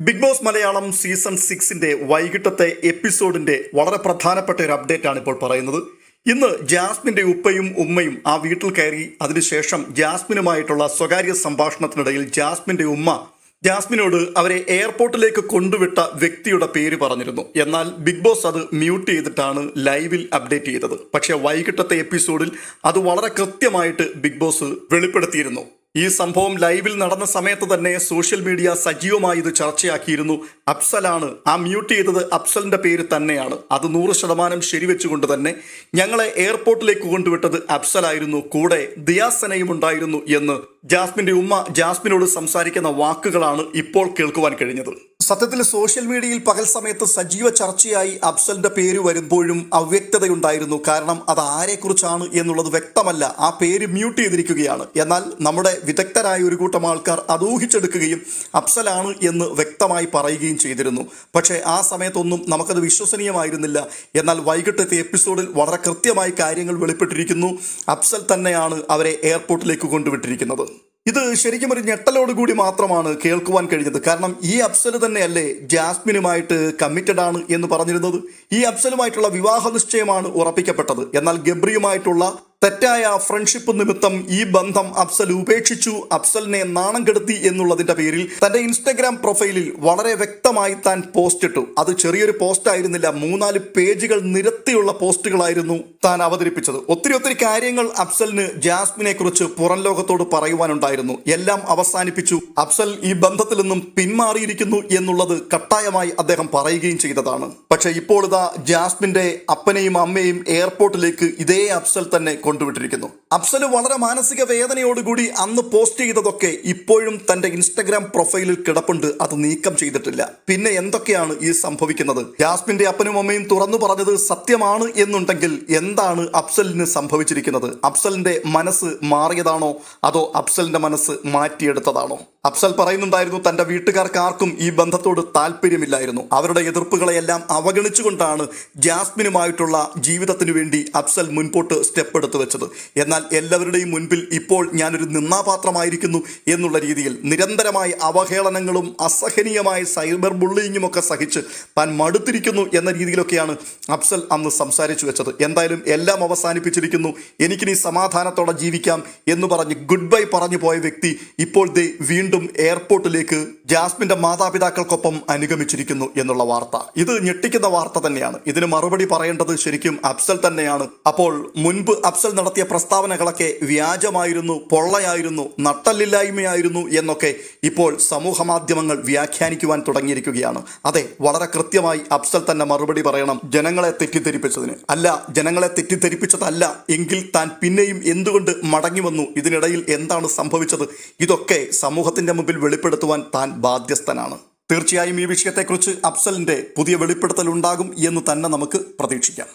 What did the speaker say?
Big boss Malayalam season സിക്സിന്റെ വൈകിട്ടത്തെ എപ്പിസോഡിന്റെ വളരെ പ്രധാനപ്പെട്ട ഒരു അപ്ഡേറ്റ് ആണ് ഇപ്പോൾ പറയുന്നത്. ഇന്ന് ജാസ്മിന്റെ ഉപ്പയും ഉമ്മയും ആ വീട്ടിൽ കയറി അതിനുശേഷം ജാസ്മിനുമായിട്ടുള്ള സ്വകാര്യ സംഭാഷണത്തിനിടയിൽ ജാസ്മിന്റെ ഉമ്മ ജാസ്മിനോട് അവരെ എയർപോർട്ടിലേക്ക് കൊണ്ടുവിട്ട വ്യക്തിയുടെ പേര് പറഞ്ഞിരുന്നു. എന്നാൽ ബിഗ് ബോസ് അത് മ്യൂട്ട് ചെയ്തിട്ടാണ് ലൈവിൽ അപ്ഡേറ്റ് ചെയ്തത്. പക്ഷേ വൈകിട്ടത്തെ എപ്പിസോഡിൽ അത് വളരെ കൃത്യമായിട്ട് ബിഗ് ബോസ് വെളിപ്പെടുത്തിയിരുന്നു. ഈ സംഭവം ലൈവിൽ നടന്ന സമയത്ത് തന്നെ സോഷ്യൽ മീഡിയ സജീവമായി ഇത് ചർച്ചയാക്കിയിരുന്നു. അഫ്സലാണ് ആ മ്യൂട്ട് ചെയ്തത് അഫ്സലിന്റെ പേര് തന്നെയാണ്. അത് നൂറ് ശതമാനം ശരിവെച്ചുകൊണ്ട് തന്നെ ഞങ്ങളെ എയർപോർട്ടിലേക്ക് കൊണ്ടുവിട്ടത് അഫ്സലായിരുന്നു. കൂടെ ദിയാസനയും ഉണ്ടായിരുന്നു എന്ന് ജാസ്മിന്റെ ഉമ്മ ജാസ്മിനോട് സംസാരിക്കുന്ന വാക്കുകളാണ് ഇപ്പോൾ കേൾക്കുവാൻ കഴിഞ്ഞത്. സത്യത്തിൽ സോഷ്യൽ മീഡിയയിൽ പകൽ സമയത്ത് സജീവ ചർച്ചയായി അഫ്സലിന്റെ പേര് വരുമ്പോഴും അവ്യക്തതയുണ്ടായിരുന്നു. കാരണം അത് ആരെക്കുറിച്ചാണ് എന്നുള്ളത് വ്യക്തമല്ല. ആ പേര് മ്യൂട്ട് ചെയ്തിരിക്കുകയാണ്. എന്നാൽ നമ്മുടെ വിദഗ്ധരായ ഒരു കൂട്ടം ആൾക്കാർ അത് ഊഹിച്ചെടുക്കുകയും അഫ്സലാണ് എന്ന് വ്യക്തമായി പറയുകയും ചെയ്തിരുന്നു. പക്ഷേ ആ സമയത്തൊന്നും നമുക്കത് വിശ്വസനീയമായിരുന്നില്ല. എന്നാൽ വൈകിട്ടത്തെ എപ്പിസോഡിൽ വളരെ കൃത്യമായി കാര്യങ്ങൾ വെളിപ്പെട്ടിരിക്കുന്നു. അഫ്സൽ തന്നെയാണ് അവരെ എയർപോർട്ടിലേക്ക് കൊണ്ടുവിട്ടിരിക്കുന്നത്. ഇത് ശരിക്കും ഒരു ഞെട്ടലോടുകൂടി മാത്രമാണ് കേൾക്കുവാൻ കഴിഞ്ഞത്. കാരണം ഈ അഫ്സൽ തന്നെയല്ലേ ജാസ്മിനുമായിട്ട് കമ്മിറ്റഡ് ആണ് എന്ന് പറഞ്ഞിരുന്നത്. ഈ അഫ്സലുമായിട്ടുള്ള വിവാഹ നിശ്ചയമാണ് ഉറപ്പിക്കപ്പെട്ടത്. എന്നാൽ ഗബ്രിയുമായിട്ടുള്ള തെറ്റായ ഫ്രണ്ട്ഷിപ്പ് നിമിത്തം ഈ ബന്ധം അഫ്സൽ ഉപേക്ഷിച്ചു. അഫ്സലിനെ നാണം കെടുത്തി എന്നുള്ളതിന്റെ പേരിൽ തന്റെ ഇൻസ്റ്റഗ്രാം പ്രൊഫൈലിൽ വളരെ വ്യക്തമായി താൻ പോസ്റ്റ് ഇട്ടു. അത് ചെറിയൊരു പോസ്റ്റ് ആയിരുന്നില്ല മൂന്നാൽ പേജുകൾ നിരത്തിയുള്ള പോസ്റ്റുകളായിരുന്നു താൻ അവതരിപ്പിച്ചത്. ഒത്തിരി ഒത്തിരി കാര്യങ്ങൾ അഫ്സലിന് ജാസ്മിനെ കുറിച്ച് പുറം ലോകത്തോട് പറയുവാനുണ്ടായിരുന്നു. എല്ലാം അവസാനിപ്പിച്ചു. അഫ്സൽ ഈ ബന്ധത്തിൽ നിന്നും പിന്മാറിയിരിക്കുന്നു എന്നുള്ളത് കട്ടായമായി അദ്ദേഹം പറയുകയും ചെയ്തതാണ്. പക്ഷെ ഇപ്പോൾ ഇതാ ജാസ്മിന്റെ അപ്പനെയും അമ്മയും എയർപോർട്ടിലേക്ക് ഇതേ അഫ്സൽ തന്നെ കൊണ്ടുവിട്ടിരിക്കുന്നു. അഫ്സൽ വളരെ മാനസിക വേദനയോടുകൂടി അന്ന് പോസ്റ്റ് ചെയ്തതൊക്കെ ഇപ്പോഴും തന്റെ ഇൻസ്റ്റഗ്രാം പ്രൊഫൈലിൽ കിടപ്പുണ്ട്. അത് നീക്കം ചെയ്തിട്ടില്ല. പിന്നെ എന്തൊക്കെയാണ് ഈ സംഭവിക്കുന്നത്? യാസ്മിന്റെ അപ്പനും അമ്മയും തുറന്നു പറഞ്ഞത് സത്യമാണ് എന്നുണ്ടെങ്കിൽ എന്താണ് അഫ്സലിന് സംഭവിച്ചിരിക്കുന്നത്? അഫ്സലിന്റെ മനസ്സ് മാറിയതാണോ? അതോ അഫ്സലിന്റെ മനസ്സ് മാറ്റിയെടുത്തതാണോ? അഫ്സൽ പറയുന്നുണ്ടായിരുന്നു തന്റെ വീട്ടുകാർക്ക് ആർക്കും ഈ ബന്ധത്തോട് താല്പര്യമില്ലായിരുന്നു. അവരുടെ എതിർപ്പുകളെയെല്ലാം അവഗണിച്ചുകൊണ്ടാണ് ജാസ്മിനുമായിട്ടുള്ള ജീവിതത്തിനു വേണ്ടി അഫ്സൽ മുൻപോട്ട് സ്റ്റെപ്പ് എടുത്തു വെച്ചത്. എന്നാൽ എല്ലാവരുടെയും മുൻപിൽ ഇപ്പോൾ ഞാനൊരു നിന്നാപാത്രമായിരിക്കുന്നു എന്നുള്ള രീതിയിൽ നിരന്തരമായ അവഹേളനങ്ങളും അസഹനീയമായ സൈബർ ബുള്ളിങ്ങും ഒക്കെ സഹിച്ച് താൻ മടുത്തിരിക്കുന്നു എന്ന രീതിയിലൊക്കെയാണ് അഫ്സൽ അന്ന് സംസാരിച്ചു വെച്ചത്. എന്തായാലും എല്ലാം അവസാനിപ്പിച്ചിരിക്കുന്നു. എനിക്കിനി സമാധാനത്തോടെ ജീവിക്കാം എന്ന് പറഞ്ഞ് ഗുഡ് ബൈ പറഞ്ഞു പോയ വ്യക്തി ഇപ്പോൾ ദേ വീണ്ടും എയർപോർട്ടിലേക്ക് ജാസ്മിന്റെ മാതാപിതാക്കൾക്കൊപ്പം അനുഗമിച്ചിരിക്കുന്നു എന്നുള്ള വാർത്ത. ഇത് ഞെട്ടിക്കുന്ന വാർത്ത തന്നെയാണ്. ഇതിന് മറുപടി പറയേണ്ടത് ശരിക്കും അഫ്സൽ തന്നെയാണ്. അപ്പോൾ മുൻപ് അഫ്സൽ നടത്തിയ പ്രസ്താവനകളൊക്കെ വ്യാജമായിരുന്നു പൊള്ളയായിരുന്നു നട്ടല്ലില്ലായ്മയായിരുന്നു എന്നൊക്കെ ഇപ്പോൾ സമൂഹ മാധ്യമങ്ങൾ വ്യാഖ്യാനിക്കുവാൻ തുടങ്ങിയിരിക്കുകയാണ്. അതെ വളരെ കൃത്യമായി അഫ്സൽ തന്നെ മറുപടി പറയണം ജനങ്ങളെ തെറ്റിദ്ധരിപ്പിച്ചതിന്. അല്ല ജനങ്ങളെ തെറ്റിദ്ധരിപ്പിച്ചതല്ല എങ്കിൽ താൻ പിന്നെയും എന്തുകൊണ്ട് മടങ്ങി വന്നു? ഇതിനിടയിൽ എന്താണ് സംഭവിച്ചത്? ഇതൊക്കെ സമൂഹത്തിന്റെ മുമ്പിൽ വെളിപ്പെടുത്തുവാൻ താൻ ബാധ്യസ്ഥനാണ്. തീർച്ചയായും ഈ വിഷയത്തെക്കുറിച്ച് അഫ്സലിന്റെ പുതിയ വെളിപ്പെടുത്തൽ ഉണ്ടാകും എന്ന് തന്നെ നമുക്ക് പ്രതീക്ഷിക്കാം.